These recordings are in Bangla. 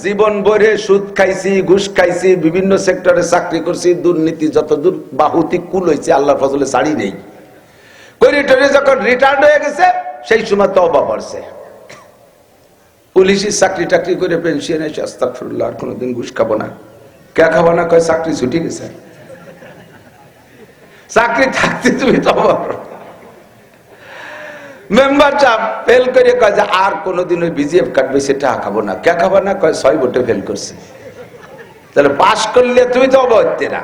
জীবন ভরে সুদ খাইছি, ঘুষ খাইছি, বিভিন্ন সেক্টরে চাকরি করছি, দুর্নীতি যতদূর বাহুতি কুল হয়েছে আল্লাহর ফজলে শাড়ি নেই। যখন রিটায়ার্ড হয়ে গেছে, সেই সময় তবা পড়ছে পুলিশের চাকরি টাকরি করে পেনশন এসে আস্তাফরুল্লাহ আর কোনোদিন ঘুষ খাব না। কে খাব না? কয়, চাকরি ছুটি গেছে। চাকরি থাকতে তুমি তবা। মেম্বার ফেল করে কয় যে আর কোনোদিন ওই বিজিএফ কাটবে সেটা খাব না। কে খাব না? কয় ছয় ভোটে ফেল করছে। তাহলে পাশ করলে তুমি তো অবহত্যে না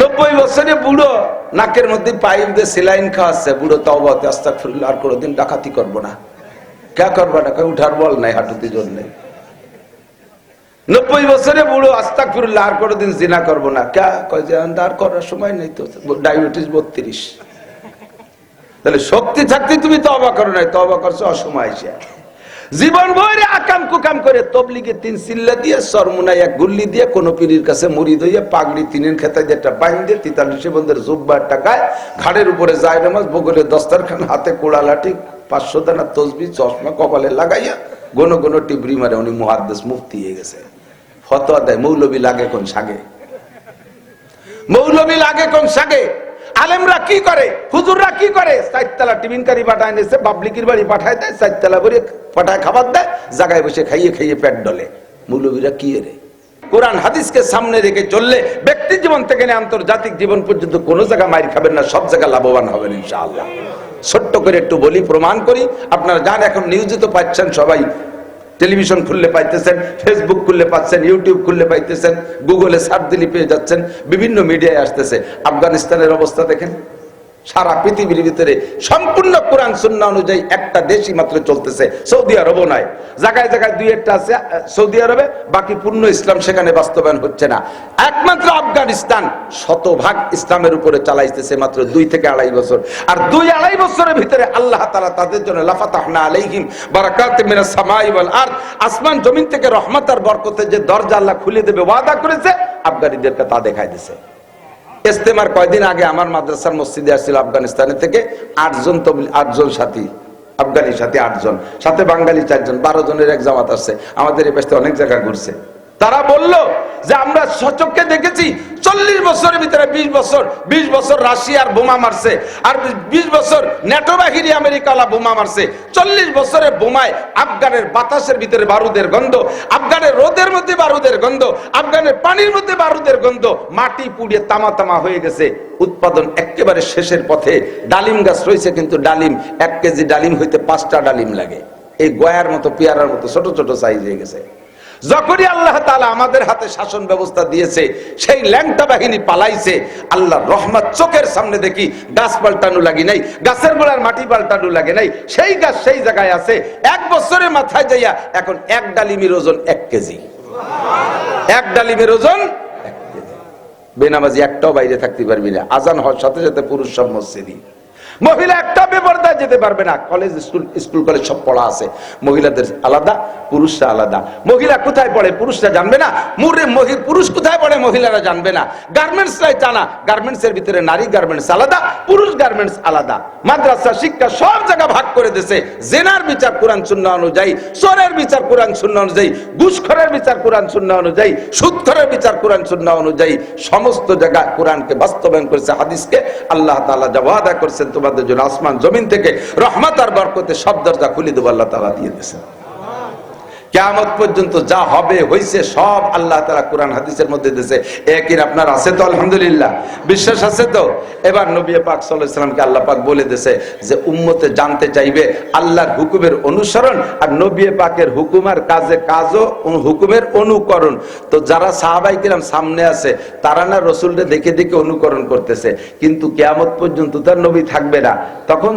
নব্বই বছরে বুড়ো, নাকের মধ্যে পাইপ দিয়ে সেলাইন খাওয়াচ্ছে, বুড়ো তো অবহতে আস্তা ফিরল আর কোনোদিন ডাকাতি করব না। কে করব না? কয় উঠার বল নাই হাঁটুতে জোর নেই। নব্বই বছরে বুড়ো আস্তাক ফিরল আর কোনোদিন জিনা করব না। কে? কয় যে আর করার সময় নেই তো। ডায়াবেটিস বত্রিশ। তাহলে শক্তি থাকতে তুমি তবা করো নাই তবা করছ, অসময় জীবন ভরে আকাম কুকাম করে তবলিগে তিন সিল্লা দিয়ে সরমুনায় এক গুল্লি দিয়ে, কোন পীরের কাছে মুড়ি দইয়ে পাগড়ি তিনের খেতায় একটা বাইন দিয়ে তিতালিশে বন্ধের জুব্বার টাকায় ঘাড়ের উপরে যায় নামাজ, বগলে দস্তারখান, হাতে কোড়া লাঠি, পাঁচশো দানা তসবি, চশমা কপালে লাগাইয়া, গণ গণ টিবরি মারে, উনি মহাদ্দেশ মুক্তি হয়ে গেছে। ফতোয়া দেয়, মৌলবী লাগে কোন সাগে? মৌলবী লাগে কোন সাগে? আলেমরা কি করে? হুজুররা কি করে? চারতলা টিফিনকারি পাঠায় নিছে পাবলিকের বাড়ি পাঠায় দেয়, চারতলা করে পাঠায় খাবার দেয় জায়গায় বসে খাইয়ে খাইয়ে পেট ডলে। মৌলবীরা কি রে? কোরআন হাদিসকে সামনে রেখে চললে ব্যক্তি জীবন থেকে আন্তর্জাতিক জীবন পর্যন্ত কোনো জায়গা মাইর খাবেন না, সব জায়গায় লাভবান হবেন ইনশাআল্লাহ। ছোট্ট করে একটু বলি, প্রমাণ করি, আপনারা যান, এখন নিউজে তো পাচ্ছেন সবাই। টেলিভিশন খুললে পাইতেছেন ফেসবুক খুললে পাচ্ছেন ইউটিউব খুললে পাইতেছেন গুগলে সার্চ দিলে পেয়ে যাচ্ছেন, বিভিন্ন মিডিয়ায় আসতেছে। আফগানিস্তানের অবস্থা দেখেন। সারা পৃথিবীর ভিতরে সম্পূর্ণ কোরআন সুন্না অনুযায়ী একটা দেশই মাত্র চলতেছে, সৌদি আরবও নয় জায়গায় জায়গায় দুই একটা আছে, সৌদি আরবে, বাকি পূর্ণ ইসলাম সেখানে বাস্তবায়ন হচ্ছে না। একমাত্র আফগানিস্তান শতভাগ ইসলামের উপরে চালাইতেছে মাত্র দুই থেকে আড়াই বছর। আর দুই আড়াই বছরের ভিতরে আল্লাহ তালা তাদের জন্য লাফাতাহনা আলাইহিম বারাকাত ওয়াল আরদ, আসমান জমিন থেকে রহমত আর বরকতের যে দরজা আল্লাহ খুলে দেবে, ওয়াদা করেছে, আফগানিদেরকে তা দেখাই দিছে। ইস্তেমার কয়দিন আগে আমার মাদ্রাসার মসজিদে আসছিল আফগানিস্তানের থেকে আটজন তবলি আটজন সাথী আফগানির সাথে আটজন, সাথে বাঙালি চারজন, বারো জনের এক জামাত আসছে। আমাদের এই পাশে অনেক জায়গা ঘুরছে। তারা বলল যে আমরা সচককে দেখেছি চল্লিশ বছরের ভিতরে বিশ বছর বিশ বছর রাশিয়ার বোমা মারছে আর বিশ বছর নেটো বাহিনী আমেরিকালা বোমা মারছে। চল্লিশ বছরের বোমায় আফগানের বাতাসের ভিতরে বারুদের গন্ধ, আফগানের রোদের মধ্যে বারুদের গন্ধ, আফগানের পানির মধ্যে বারুদের গন্ধ, মাটি পুড়িয়ে তামা তামা হয়ে গেছে। উৎপাদন একেবারে শেষের পথে। ডালিম গাছ রয়েছে কিন্তু ডালিম, এক কেজি ডালিম হইতে পাঁচটা ডালিম লাগে। এই গয়ার মতো, পেয়ারার মতো, ছোট ছোট সাইজ হয়ে গেছে। যখনই আল্লাহ তাআলা আমাদের হাতে শাসন ব্যবস্থা দিয়েছে, সেই ল্যাংটা বাহিনী পালাইছে আল্লাহ রহমত চোখের সামনে দেখি গাছ পাল্টানো লাগি নাই, গাছের গোড়ার মাটি পাল্টানো লাগে নাই, সেই গাছ সেই জায়গায় আছে, এক বছরের মাথায় যাইয়া এখন এক ডালিমের ওজন এক কেজি। এক ডালিমের ওজন বেনামাজি একটাও বাইরে থাকতে পারবি না, আজান হওয়ার সাথে সাথে পুরুষ সব মসজিদই মহিলা একটা বেপরদায় যেতে পারবে না। কলেজ স্কুল স্কুল কলেজ সব পড়া আছে। মহিলাদের আলাদা, পুরুষরা আলাদা। মহিলা কোথায় পড়ে? পুরুষরা জানবে না। মুরে পুরুষ কোথায় পড়ে? মহিলারা জানবে না। গার্মেন্টস লাই টানা। গার্মেন্টস এর ভিতরে নারী গার্মেন্টস আলাদা, পুরুষ গার্মেন্টস আলাদা। মাদ্রাসা, শিক্ষা সব জায়গা ভাগ করে দিয়েছে। জেনার বিচার কোরআন শূন্য অনুযায়ী, চোরের বিচার কোরআন শূন্য অনুযায়ী, ঘুষখরের বিচার কোরআন শূন্য অনুযায়ী, সুদখরের বিচার কোরআন শূন্য অনুযায়ী, সমস্ত জায়গা কোরআনকে বাস্তবায়ন করেছে, হাদিসকে আল্লাহ তাআলা যা ওয়াদা করছেন তোমাদের জন্য আসমান জমিন থেকে রহমত আর বরকতে সব দরজা খুলে দেবো, আল্লাহ তালা দিয়ে দিয়েছেন। কেয়ামত পর্যন্ত যা হবে, হইছে সব আল্লাহ তারা কোরআন হাদিসের মধ্যে দিয়েছে। একই আপনার আছে তো, আলহামদুলিল্লাহ। বিশ্বাস আছে তো? এবার নবী পাক সাল্লামকে আল্লাহ পাক বলে দিয়েছে যে, উম্মতে জানতে চাইবে আল্লাহর হুকুমের অনুসরণ আর নবী পাকের হুকুমার কাজে কাজও হুকুমের অনুকরণ। তো যারা সাহাবাই কিরাম সামনে আছে, তারা না রসুলকে দেখে দেখে অনুকরণ করতেছে। কিন্তু কেয়ামত পর্যন্ত তার নবী থাকবে না। তখন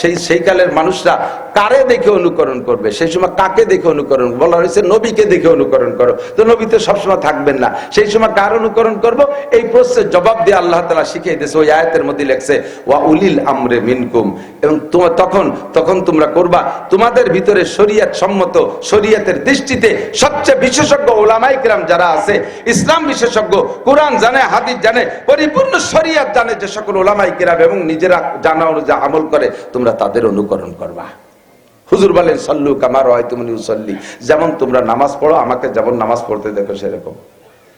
সেই সেই কালের মানুষরা কারে দেখে অনুকরণ করবে? সেই সময় কাকে দেখে অনুকরণ বলা হয়েছে নবীকে দেখে অনুকরণ করো। তো নবী তো সবসময় থাকবেন না। সেই সময় কার অনুকরণ করব? এই প্রশ্নের জবাব দিয়ে আল্লাহ তালা শিখিয়ে দিয়েছে, ওই আয়াতের মধ্যে লেখছে, ওয়া উলিল আমরে মিনকুম। এবং তোমার তখন তখন তোমরা করবা, তোমাদের ভিতরে শরিয়াত সম্মত, শরিয়াতের দৃষ্টিতে সবচেয়ে বিশেষজ্ঞ ওলামাই কিরাম যারা আছে, ইসলাম বিশেষজ্ঞ, কোরআন জানে, হাদিস জানে, পরিপূর্ণ শরিয়াত জানে যে সকল ওলামাই কিরাম এবং নিজেরা জানা অনুযায়ী আমল করে, তোমরা তাদের অনুকরণ করবা। হুজুর বলেন, সল্লু কামার তুমি উসল্লি যেমন তোমরা নামাজ পড়ো, আমাকে যেমন নামাজ পড়তে দেখো, সেরকম।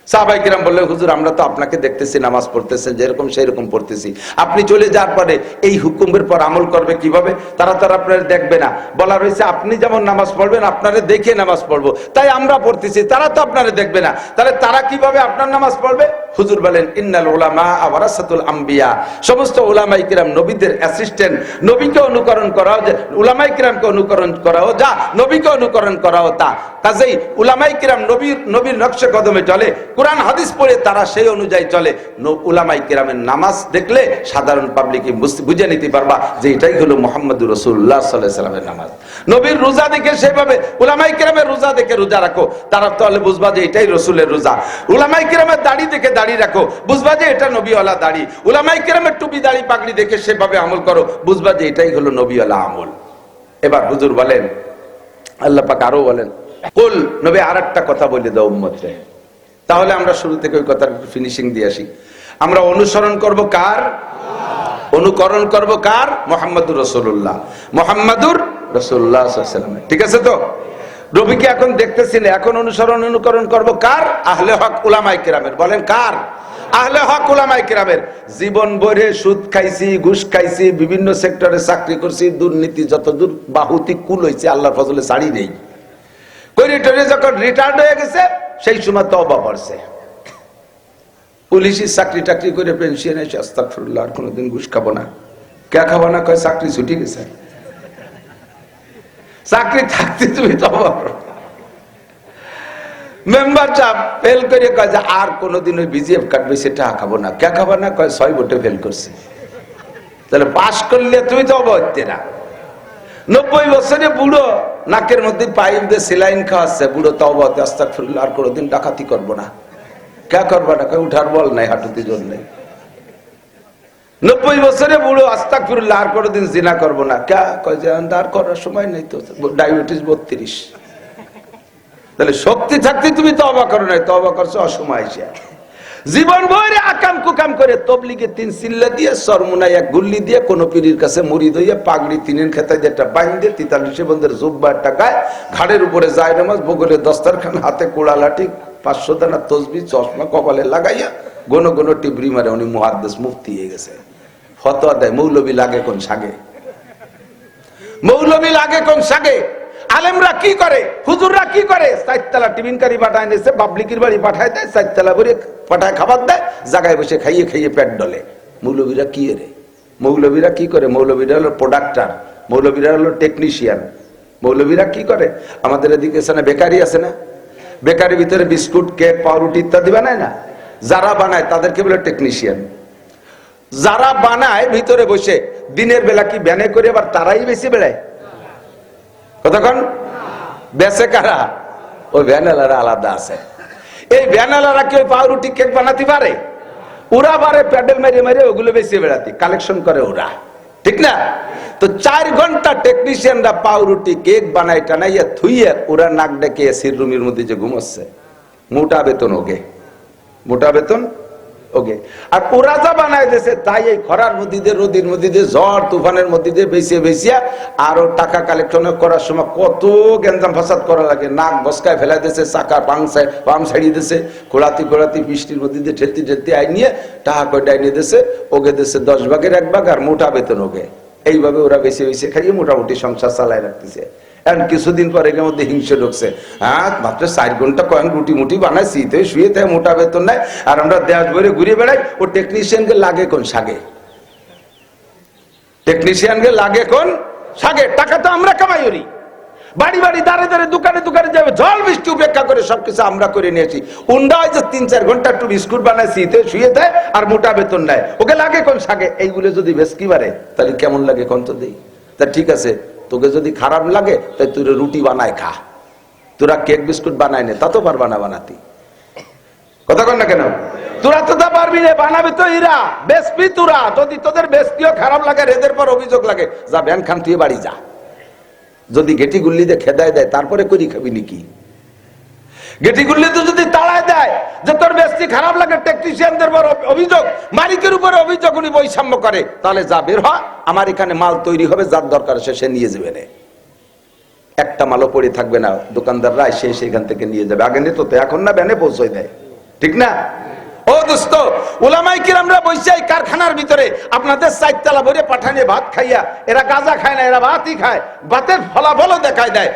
সাহাবাই কিরাম বললেন, হুজুর, আমরা তো আপনাকে দেখতেছি, নামাজ পড়তেছেন, যেরকম সেরকম পড়তেছি। আপনি চলে যাওয়ার পরে এই হুকুমের পর আমল করবে কীভাবে? তারা তারা আপনার দেখবে না। বলা রয়েছে, আপনি যেমন নামাজ পড়বেন, আপনারা দেখে নামাজ পড়ব। তাই আমরা পড়তেছি, তারা তো আপনারা দেখবে না। তাহলে তারা কীভাবে আপনার নামাজ পড়বে? হুজুর বলেন, ইন্নাল ওলামা আওয়ারাসাতুল আম্বিয়া। সমস্ত ওলামাই কিরাম নবীদের অ্যাসিস্ট্যান্ট নবীকে অনুকরণ করাও যে, উলামাই কিরামকে অনুকরণ করাও যা, নবীকে অনুকরণ করাও তা। কাজেই উলামাই কিরাম নবীর নবীর নকশে কদমে চলে, কোরআন, হাদিস পড়ে তারা সেই অনুযায়ী চলে। উলামাই কিরামের নামাজ দেখলে সাধারণ পাবলিক বুঝে নিতে পারবা যে এটাই হলো মোহাম্মদুর রসুল্লাহ সাল্লাহ সাল্লামের নামাজ। নবীর রোজা দেখে সেভাবে উলামাই কিরামের রোজা দেখে রোজা রাখো। তারা তাহলে বুঝবা যে এটাই রসুলের রোজা। উলামাই কিরামের দাড়ি দেখে দাড়ি রাখো। বুঝবা যে এটা নবীওয়ালা দাড়ি। উলামাই কিরামের টুপি, দাড়ি, পাগড়ি দেখে সেভাবে আমল করো। বুঝবা যে এটাই হলো নবীওয়ালা আমল। এবার হুজুর বলেন, আল্লাহ পাক আরও বলেন, কুল, নবী আর একটা কথা বলে দাও উম্মতরে। তাহলে আমরা শুরু থেকে ওই কথার ফিনিশিং দিয়ে আসি। আমরা অনুসরণ করব কার? অনুকরণ করব কার? মোহাম্মদুর রসুল্লাহ মোহাম্মদুর রসুল্লাহ ঠিক আছে তো? রবিকে এখন দেখতেছি না, এখন অনুসরণ অনুকরণ করব কার? আহলে হক উলামাই কিরামের। বলেন কার? আহলে হক উলামাই কিরামের। জীবন ভরে সুদ খাইছি, ঘুষ খাইছি, বিভিন্ন সেক্টরে চাকরি করছি, দুর্নীতি যত দূর বাহুতি কুল হয়েছে আল্লাহর ফজলে শাড়ি নেই। করে টরে যখন রিটায়ার্ড হয়ে গেছে, সেই সময় তবা পড়ছে পুলিশের চাকরি টাকরি করে পেনশন এসে আস্তাকফিরুল্লাহ আর কোনোদিন ঘুষ খাব না। কে খাব না? কয়, চাকরি ছুটি গেছে। চাকরি থাকতে তুমি তবা করো। মেম্বার চাপ ফেল করে কয় যে আর কোনোদিন ওই বিজিএফ কাটবে সেটা খাব না। কে খাব না? কয়, ছয় ফেল তাহলে পাশ করলে তুমি তো অবহত্যে না। নব্বই বছরে বুড়ো, নাকের মধ্যে পাইপ দিয়ে সেলাইন খাওয়াচ্ছে, বুড়ো তো অবহতে আস্তাক আর কোনোদিন ডাকাতি করব না। কে করবা না? কয়, উঠার বল নাই হাঁটুতে জোর নেই। নব্বই বছরে বুড়ো আস্তাক ফিরুল্লাহ আর কোনোদিন জিনা করব না। কে কয় যে আর করার সময় নেই তো, ডায়াবেটিস বত্রিশ। তাহলে শক্তি থাকতে তুমি তবা করো নাই তবা করছ অসময় এসে। জীবন ভরে আকাম কুকাম করে তবলিগে তিন সিল্লা দিয়ে সরমুনাই এক গুল্লি দিয়ে, কোন পীরের কাছে মুড়ি দইয়া পাগড়ি তিনের খেতায় দিয়ে একটা বাইন দিয়ে, তিতালিশে বন্ধের জুব্বা একটা গায়ে ঘাড়ের উপরে যায় নামাজ বগলে দস্তারখান, হাতে কোড়া লাঠি, পাঁচশো দানা তসবি, চশমা কপালে লাগাইয়া গণ গণ টিবরি মারে, উনি মুহাদ্দেশ মুক্তি হয়ে গেছে। ফতোয়া দেয়, মৌলবী লাগে কোন সাগে মৌলবী লাগে কোন সাগে আলেমরা কি করে? হুজুররা কি করে? চারতলা টিফিনকারি পাঠায় নিয়েছে পাবলিকের বাড়ি পাঠায় দেয়, চারতলা ভরে পাঠায় খাবার দেয়, জায়গায় বসে খাইয়ে খাইয়ে পেট ডলে। মৌলবীরা কি রে? মৌলবীরা কি করে? মৌলবীরা হলো প্রোডাক্টার, মৌলবীরা হলো টেকনিশিয়ান, মৌলবীরা কি করে? আমাদের এদিকে এখানে বেকারি আছে না? বেকারির ভিতরে বিস্কুট, কেক, পাউরুটি ইত্যাদি বানায় না? যারা বানায় তাদেরকে বলে টেকনিশিয়ান। যারা বানায় ভিতরে বসে, দিনের বেলা কি ব্যানে করে আবার তারাই বেশি বেড়ায়? কতক্ষণ? বেসে কারা? ওই ভ্যানালারা আলাদা আছে। এই ভ্যানালারা কি ওই পাউরুটি কেক বানাতে পারে? ওরা বারে প্যাডেল মেরে মেরে ওগুলো বেশি বেড়াতে, কালেকশন করে ওরা। ঠিক না? তো চার ঘণ্টা টেকনিশিয়ানরা পাউরুটি কেক বানায়, টানাইয়া থুইয়ে ওরা নাক ডেকে এসির রুমের মধ্যে যে ঘুমাচ্ছে। মোটা বেতন ওকে। মোটা বেতন? ওকে। আর ওরা যা বানায় দিয়েছে, তাই এই খরার মধ্যে রোদির মধ্যে, ঝড় তুফানের মধ্যে দিয়ে বেসিয়ে বেসিয়া আরও টাকা কালেকশন করার সময় কত গেঞ্জাম ফাসাদ করা লাগে। নাক বসকায় ফেলা দিয়েছে, চাকা পাং পাম ছাড়িয়ে দিয়েছে, খোলাতি খোলাতি বৃষ্টির মধ্যে দিয়ে ঠেলতে আই নিয়ে টাকা কয় ডাইনে দিয়েছে, ওকে দিয়েছে দশ ভাগের এক ভাগ আর মোটা বেতন ওকে। এইভাবে ওরা বেশি বেশি খাইয়ে মোটামুটি সংসার চালায় রাখতেছে। এখন কিছুদিন পরে এর মধ্যে হিংসে ঢুকছে। হ্যাঁ মাত্র চার ঘণ্টা কয়েন রুটি মুটি বানায়, শীতে শুয়ে থাকে, মোটা বেতন নেয়, আর আমরা দেশ ভরে ঘুরে বেড়াই, ও টেকনিশিয়ানকে লাগে কোন সাগে টেকনিশিয়ানকে লাগে কোন সাগে টাকা তো আমরা কামাই করি। বাড়ি বাড়ি দাঁড়ে দাঁড়ে, দোকানে দোকানে যাবে জল বৃষ্টি উপেক্ষা করে সবকিছু আমরা করে নিয়েছি। উন্ডা হয় যে তিন চার ঘণ্টা একটু বিস্কুট বানায়, শীতে শুয়ে দেয় আর মোটা বেতন নেয়। ওকে লাগে কোন সাগে এইগুলো যদি বেশকি বাড়ে, তাহলে কেমন লাগে কোন তো দেই? তা ঠিক আছে। তোকে যদি খারাপ লাগে, তাই তুই রুটি বানায় খা। তোরা কেক বিস্কুট বানায় নে, তা তো পারবা না বানাতি। কথা কন না কেন? তোরা তো তা পারবি রে, বানাবি তো ইরা বেসপি তোরা। যদি তোদের বেসপিও খারাপ লাগে রেদের পর অভিযোগ লাগে, যা ব্যান খান, তুই বাড়ি যা। যদি গেটি গুল্লিতে দিয়ে খেদায় দেয়, তারপরে করি খাবি নাকি? গেটি গুল্লি তো যদি তাড়ায় দেয় যে তোর বেশি খারাপ লাগে টেকনিশিয়ানদের উপর অভিযোগ, মালিকের উপরে অভিযোগ উনি বৈষম্য করে, তাহলে যা বের হ, আমার এখানে মাল তৈরি হবে, যার দরকার সে সে নিয়ে যাবে রে একটা মালও পড়ে থাকবে না, দোকানদাররা এসে সেখান থেকে নিয়ে যাবে। আগে নিত তো এখন না ব্যানে পৌঁছয় দেয়। ঠিক না? ও দোস্ত ওলামাই কিরামরা বসে কারখানার ভিতরে, আপনাদের চারতলা ভরে পাঠানে ভাত খাইয়া, এরা গাঁজা খায় না, এরা ভাতই খায়। ভাতের ফলাফলও দেখায় দেয়।